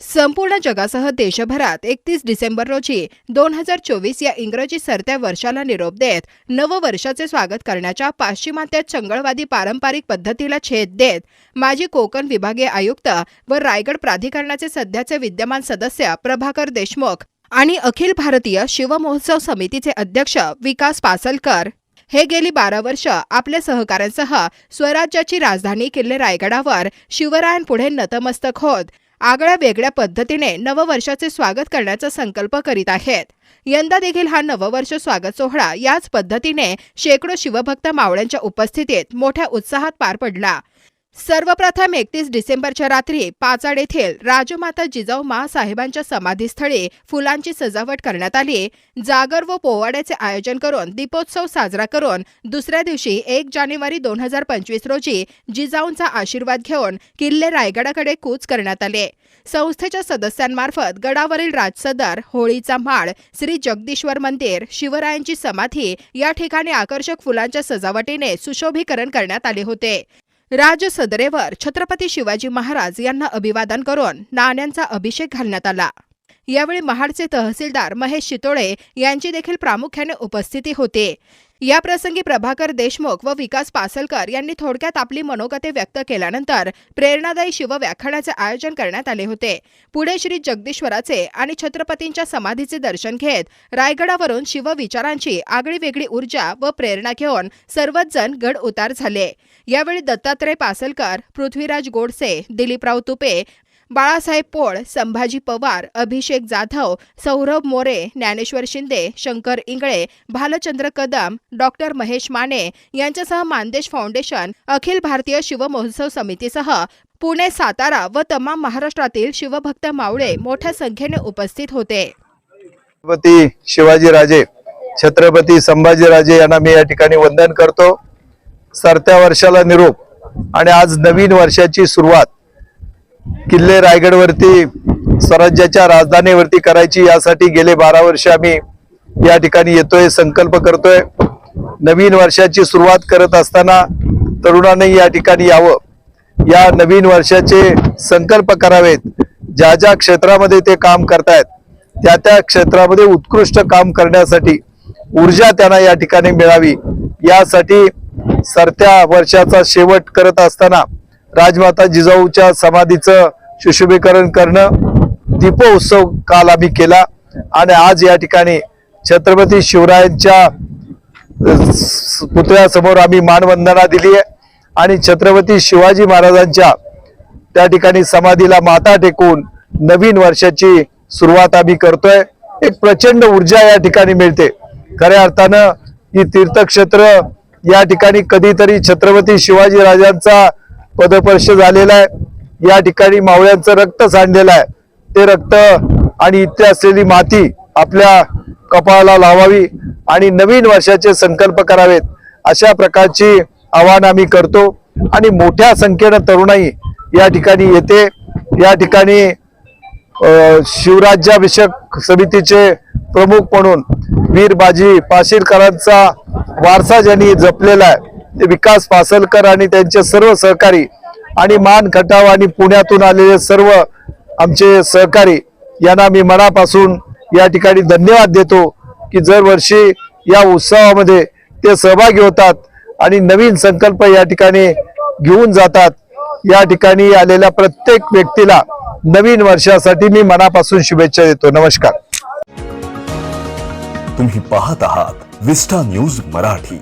संपूर्ण जगासह देशभरात एकतीस डिसेंबर रोजी दोन हजार चोवीस या इंग्रजी सरत्या वर्षाला निरोप देत नववर्षाचे स्वागत करण्याच्या पाश्चिमात्य चंगळवादी पारंपरिक पद्धतीला छेद देत माजी कोकण विभागीय आयुक्त व रायगड प्राधिकरणाचे सध्याचे विद्यमान सदस्य प्रभाकर देशमुख आणि अखिल भारतीय शिवमहोत्सव समितीचे अध्यक्ष विकास पासलकर. हे गेली बारा वर्ष आपल्या सहकाऱ्यांसह स्वराज्याची राजधानी किल्ले रायगडावर शिवरायांपुढे नतमस्तक होत आगळ्या वेगळ्या पद्धतीने नववर्षाचे स्वागत करण्याचा संकल्प करीत आहेत. यंदा देखील हा नववर्ष स्वागत सोहळा याच पद्धतीने शेकडो शिवभक्त मावळ्यांच्या उपस्थितीत मोठ्या उत्साहात पार पडला. सर्वप्रथम एकतीस डिसेंबरच्या रात्री पाचाड येथील राजमाता जिजाऊ महासाहेबांच्या समाधीस्थळी फुलांची सजावट करण्यात आली. जागर व पोवाड्याचे आयोजन करून दीपोत्सव साजरा करून दुसऱ्या दिवशी एक जानेवारी दोन हजार पंचवीस रोजी जिजाऊंचा आशीर्वाद घेऊन किल्ले रायगडाकडे कूच करण्यात आले. संस्थेच्या सदस्यांमार्फत गडावरील राजसदर होळीचा माळ श्री जगदीश्वर मंदिर शिवरायांची समाधी या ठिकाणी आकर्षक फुलांच्या सजावटीने सुशोभीकरण करण्यात आले होते. राजसदरेवर छत्रपती शिवाजी महाराज यांना अभिवादन करून नाण्यांचा अभिषेक घालण्यात आला. यावेळी महाडचे तहसीलदार महेश शितोळे यांची देखील प्रामुख्याने उपस्थिती होती. या प्रसंगी प्रभाकर देशमुख व विकास पासलकर यांनी थोडक्यात आपली मनोगते व्यक्त केल्यानंतर प्रेरणादायी शिवव्याख्यानाचे आयोजन करण्यात आले होते. पुढे श्री जगदीश्वराचे आणि छत्रपतींच्या समाधीचे दर्शन घेत रायगडावरून शिवविचारांची आगळी वेगळी ऊर्जा व प्रेरणा घेऊन सर्वच जण गड उतार झाले. यावेळी दत्तात्रय पासलकर पृथ्वीराज गोडसे दिलीपराव तुपे बाळासाहेब पोळ संभाजी पवार अभिषेक जाधव सौरभ मोरे ज्ञानेश्वर शिंदे शंकर इंगळे भालचंद्र कदम डॉक्टर महेश माने यांच्यासह मानदेश फाउंडेशन अखिल भारतीय शिवमहोत्सव समितीसह पुणे सातारा व तमाम महाराष्ट्रातील शिवभक्त मावळे मोठ्या संख्येने उपस्थित होते. छत्रपती शिवाजीराजे छत्रपती संभाजीराजे यांना मी या ठिकाणी वंदन करतो. सरत्या वर्षाला निरोप आणि आज नवीन वर्षाची सुरुवात किल्ले रायगडवरती स्वराज्याच्या राजधानीवरती करायची यासाठी गेले बारा वर्ष आम्ही या ठिकाणी येतोय संकल्प करतोय. नवीन वर्षाची सुरुवात करत असताना तरुणांनी या ठिकाणी यावं. या नवीन वर्षाचे संकल्प करावेत. ज्या ज्या क्षेत्रामध्ये ते काम करतायत त्या त्या क्षेत्रामध्ये उत्कृष्ट काम करण्यासाठी ऊर्जा त्यांना या ठिकाणी मिळावी. यासाठी सरत्या वर्षाचा शेवट करत असताना राजमाता जिजाऊच्या समाधीचं सुशोभीकरण करणं दीपोत्सव काल आम्ही केला. आणि आज या ठिकाणी छत्रपती शिवरायांच्या पुतळ्यासमोर आम्ही मानवंदना दिली आहे. आणि छत्रपती शिवाजी महाराजांच्या त्या ठिकाणी समाधीला माता टेकून नवीन वर्षाची सुरुवात आम्ही करतोय. एक प्रचंड ऊर्जा या ठिकाणी मिळते. खऱ्या अर्थानं ही तीर्थक्षेत्र या ठिकाणी कधीतरी छत्रपती शिवाजी राजांचा पदपर्श झालेला आहे. या ठिकाणी मावळ्यांचं रक्त सांडलेलं आहे. ते रक्त आणि इथे असलेली माती आपल्या कपाळाला लावावी आणि नवीन वर्षाचे संकल्प करावेत. अशा प्रकारची आव्हान आम्ही करतो आणि मोठ्या संख्येनं तरुणाई या ठिकाणी येते. या ठिकाणी शिवराज्याभिषेक समितीचे प्रमुख म्हणून वीर बाजी पाशीलकरांचा वारसा ज्यांनी जपलेला आहे विकास पासलकर आणि त्यांचे सर्व सहकारी आणि मान खटाव आणि पुण्यातून आलेले सर्व आमचे सहकारी यांना मी मनापासून या ठिकाणी धन्यवाद देतो की दरवर्षी या उत्सवामध्ये ते सहभागी होतात आणि नवीन संकल्प या ठिकाणी घेऊन जातात. या ठिकाणी आलेल्या प्रत्येक व्यक्तीला नवीन वर्षासाठी मी मनापासून शुभेच्छा देतो. नमस्कार. तुम्ही पाहत आहात विस्टा न्यूज मराठी.